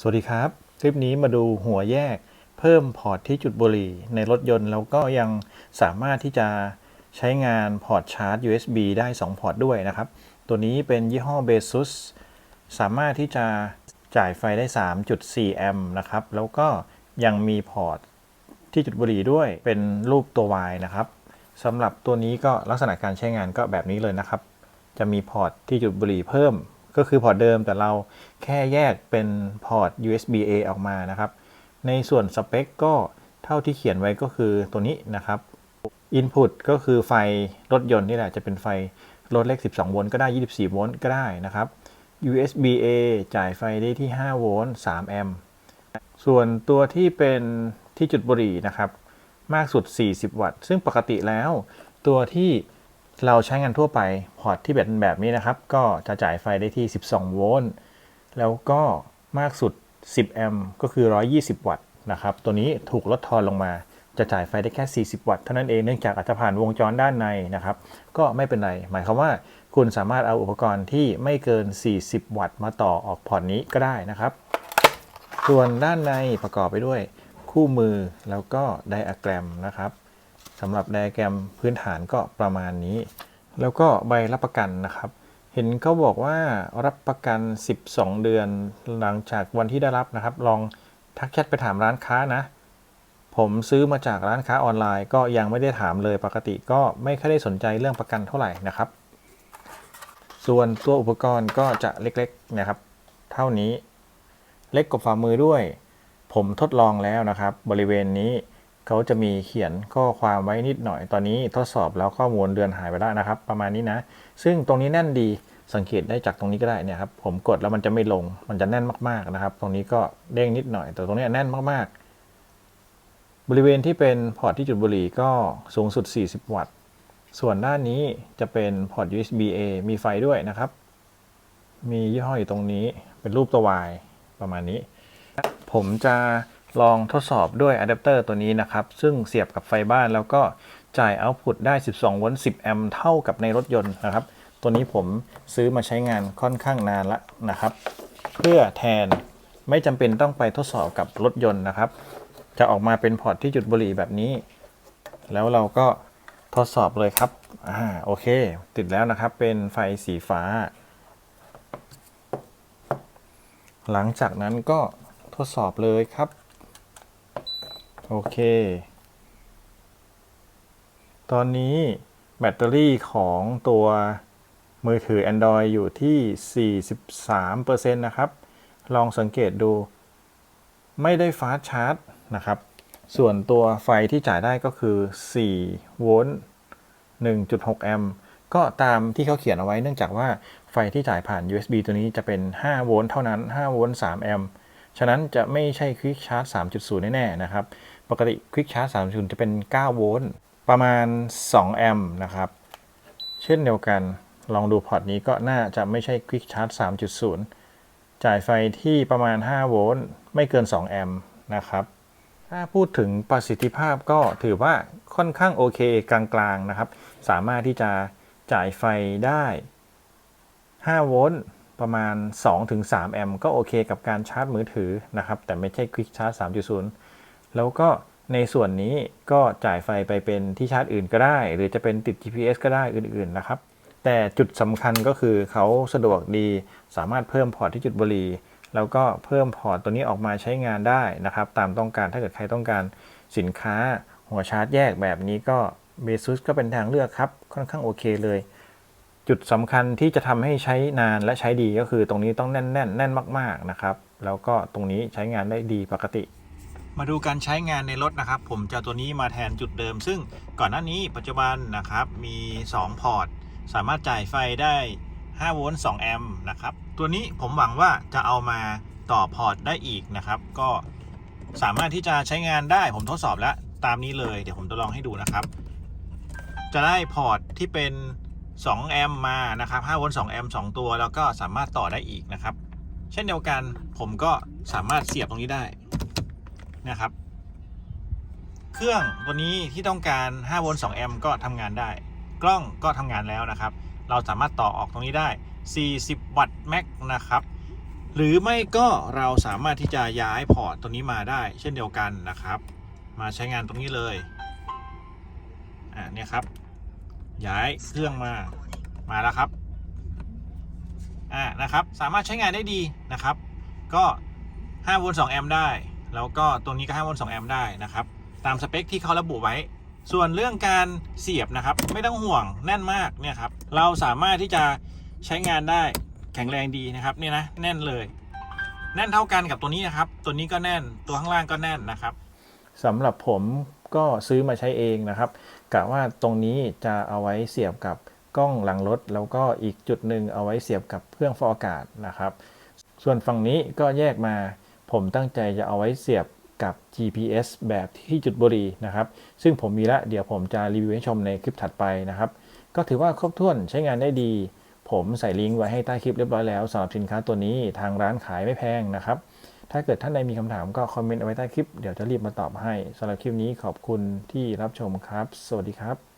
สวัสดีครับ คลิปนี้มาดูหัวแยกเพิ่มพอร์ตที่จุดบุหรี่ในรถยนต์แล้วก็ยังสามารถที่จะใช้งานพอร์ตชาร์จ USB ได้ 2 พอร์ตด้วยนะครับ ตัวนี้เป็นยี่ห้อ Besus สามารถที่จะจ่ายไฟได้ 3.4 แอมป์นะครับ แล้วก็ยังมีพอร์ตที่จุดบุหรี่ด้วยเป็นรูปตัว Y นะครับสำหรับตัวนี้ก็ลักษณะการใช้งานก็แบบนี้เลยนะครับ จะมีพอร์ตที่จุดบุหรี่เพิ่ม ก็คือพอร์ตเดิมแต่เราแค่แยกเป็นพอร์ต USB A ออกมานะครับ ในส่วนสเปคก็เท่าที่เขียนไว้ก็คือตัวนี้นะครับ Input ก็คือไฟรถยนต์นี่แหละจะเป็นไฟรถเล็ก12 โวลต์ก็ได้ 24 โวลต์ก็ได้นะครับ USB A จ่ายไฟได้ที่ 5 โวลต์ 3 แอมป์ ส่วนตัวที่เป็นที่จุดบุหรี่นะครับ มากสุด 40 วัตต์ ซึ่งปกติแล้วตัวที่ เราใช้งานทั่วไปพอร์ตที่เป็นแบบนี้นะครับ ก็จะจ่ายไฟได้ที่ 12 โวลต์ แล้วก็มากสุด 10 แอมป์ก็คือ 120 วัตต์นะครับ ตัวนี้ถูกลดทอนลงมา จะจ่ายไฟได้แค่ 40 วัตต์เท่านั้นเอง เนื่องจากอาจจะผ่านวงจรด้านในนะครับ ก็ไม่เป็นไร หมายความว่าคุณสามารถเอาอุปกรณ์ที่ไม่เกิน 40 วัตต์มาต่อออกพอร์ตนี้ก็ได้นะครับ ส่วนด้านในประกอบไปด้วยคู่มือแล้วก็ไดอะแกรมนะครับ สำหรับไดอะแกรมพื้นฐานก็ประมาณนี้ แล้วก็ใบรับประกันนะครับ เห็นเขาบอกว่ารับประกัน 12 เดือนหลังจากวันที่ได้รับนะครับ ลองทักแชทไปถามร้านค้านะ ผมซื้อมาจากร้านค้าออนไลน์ ก็ยังไม่ได้ถามเลยปกติก็ไม่ค่อยได้สนใจเรื่องประกันเท่าไหร่นะครับ ส่วนตัวอุปกรณ์ก็จะเล็กๆนะครับ เท่านี้เล็กกว่าฝ่ามือด้วย ผมทดลองแล้วนะครับ บริเวณนี้ เขาจะมีเขียนข้อความไว้นิดหน่อย ตอนนี้ทดสอบแล้วข้อมูลเดือนหายไปแล้วนะครับ ประมาณนี้นะ ซึ่งตรงนี้แน่นดีสังเกตได้จากตรงนี้ก็ได้เนี่ยครับ ผมกดแล้วมันจะไม่ลง มันจะแน่นมากๆนะครับ ตรงนี้ก็เด้งนิดหน่อย แต่ตรงนี้แน่นมากๆ บริเวณที่เป็นพอร์ตที่จุดบุหรี่ก็สูงสุด 40 วัตต์ ส่วนด้านนี้จะเป็นพอร์ต USB A มีไฟด้วยนะครับ มียี่ห้ออยู่ตรงนี้ เป็นรูปตัว Y ประมาณนี้ ผมจะ ลองทดสอบด้วยอะแดปเตอร์ตัวนี้นะครับ ซึ่งเสียบกับไฟบ้านแล้วก็จ่ายเอาต์พุตได้ 12 โวลต์ 10 แอมป์เท่ากับในรถยนต์นะครับ ตัวนี้ผมซื้อมาใช้งานค่อนข้างนานละนะครับ เพื่อแทนไม่จำเป็นต้องไปทดสอบกับรถยนต์นะครับ จะออกมาเป็นพอร์ตที่จุดบุหรี่แบบนี้ แล้วเราก็ทดสอบเลยครับอ่าโอเค ติดแล้วนะครับ เป็นไฟสีฟ้า หลังจากนั้นก็ทดสอบเลยครับ โอเค ตอนนี้แบตเตอรี่ของตัวมือถือ Android อยู่ที่ 43%นะครับ ลองสังเกตดู ไม่ได้ฟาสชาร์จนะครับ ส่วนตัวไฟที่จ่ายได้ก็คือ 4 โวลต์ 1.6 แอมป์ ก็ตามที่เขาเขียนเอาไว้เนื่องจากว่าไฟที่จ่ายผ่าน USB ตัวนี้จะเป็น 5 โวลต์เท่านั้น 5 โวลต์ 3 แอมป์ ฉะนั้นจะไม่ใช่ Quick Charge 3.0 แน่ๆนะครับ ปกติ Quick Charge 3.0 จะเป็น 9 โวลต์ ประมาณ 2 แอมป์นะครับ เช่นเดียวกัน ลองดูพอร์ตนี้ก็น่าจะไม่ใช่ Quick Charge 3.0 จ่ายไฟที่ประมาณ 5 โวลต์ ไม่เกิน 2 แอมป์นะครับ ถ้าพูดถึงประสิทธิภาพก็ถือว่าค่อนข้างโอเคกลางๆนะครับ สามารถที่จะจ่ายไฟได้ 5 โวลต์ประมาณ 2-3 แอมป์ก็โอเคกับการชาร์จมือถือนะครับ แต่ไม่ใช่ Quick Charge 3.0 แล้วก็ในส่วนนี้ก็จ่ายไฟไปเป็นที่ชาร์จอื่นก็ได้ หรือจะเป็นติด GPS ก็ได้อื่นๆนะครับ แต่จุดสำคัญก็คือเขาสะดวกดี สามารถเพิ่มพอร์ตที่จุดบุหรี่แล้วก็เพิ่มพอร์ตตัวนี้ออกมาใช้งานได้นะครับ ตามต้องการถ้าเกิดใครต้องการสินค้าหัวชาร์จแยกแบบนี้ก็เบซุสก็เป็นทางเลือกครับ ค่อนข้างโอเคเลย จุดสำคัญที่จะทำให้ใช้นานและใช้ดีก็คือตรงนี้ต้องแน่นแน่นแน่นมาก ๆนะครับ แล้วก็ตรงนี้ใช้งานได้ดีปกติ มาดูการใช้งานในรถนะครับ ผมจะตัวนี้มาแทนจุดเดิม ซึ่งก่อนหน้านี้ปัจจุบันนะครับมี 2 พอร์ต สามารถจ่ายไฟได้5โวลต์2แอมป์นะครับ ตัวนี้ผมหวังว่าจะเอามาต่อพอร์ตได้อีกนะครับ ก็สามารถที่จะใช้งานได้ผมทดสอบแล้ว ตามนี้เลยเดี๋ยวผมจะลองให้ดูนะครับ จะได้พอร์ตที่เป็น 2 แอมป์มานะครับ5โวลต์2แอมป์2ตัว แล้วก็สามารถต่อได้อีกนะครับ เช่นเดียวกันผมก็สามารถเสียบตรงนี้ได้ นะครับ เครื่องตัวนี้ที่ต้องการ5โวลต์2แอมป์ก็ทำงานได้ กล้องก็ทำงานแล้วนะครับ เราสามารถต่อออกตรงนี้ได้ 40 วัตต์แม็กนะครับ หรือไม่ก็เราสามารถที่จะย้ายพอร์ตตัวนี้มาได้ เช่นเดียวกันนะครับ มาใช้งานตรงนี้เลย อ่าเนี่ยครับ ย้ายเครื่องมา มาแล้วครับอ่านะครับ สามารถใช้งานได้ดีนะครับ ก็5โวลต์2แอมป์ได้ แล้วก็ตัวนี้ก็5โวลต์2แอมป์ได้นะครับ ตามสเปคที่เขาระบุไว้ ส่วนเรื่องการเสียบนะครับ ไม่ต้องห่วงแน่นมากเนี่ยครับ เราสามารถที่จะใช้งานได้แข็งแรงดีนะครับเนี่ยนะแน่นเลย แน่นเท่ากันกับตัวนี้นะครับ ตัวนี้ก็แน่นตัวข้างล่างก็แน่นนะครับสำหรับผมก็ซื้อมาใช้เองนะครับกะว่าตรงนี้จะเอาไว้เสียบกับกล้องหลังรถ แล้วก็อีกจุดหนึ่งเอาไว้เสียบกับเครื่องฟอกอากาศนะครับ ส่วนฝั่งนี้ก็แยกมา ผมตั้งใจจะเอาไว้เสียบกับ GPS แบบที่จุดบุรีนะครับ ซึ่งผมมีล้วเดี๋ยวผมจะรีวิวให้ชมในคลิปถัดไปนะครับ ก็ถือว่าครบถ้วนใช้งานได้ดี ผมใส่ลิงก์ไว้ให้ใต้คลิปเรียบร้อยแล้วสำหรับสินค้าตัวนี้ทางร้านขายไม่แพงนะครับ ถ้าเกิดท่านใดมีคำถามก็คอมเมนต์เอาไว้ใต้คลิปเดี๋ยวจะรีบมาตอบให้สำหรับคลิปนี้ขอบคุณที่รับชมครับ สวัสดีครับ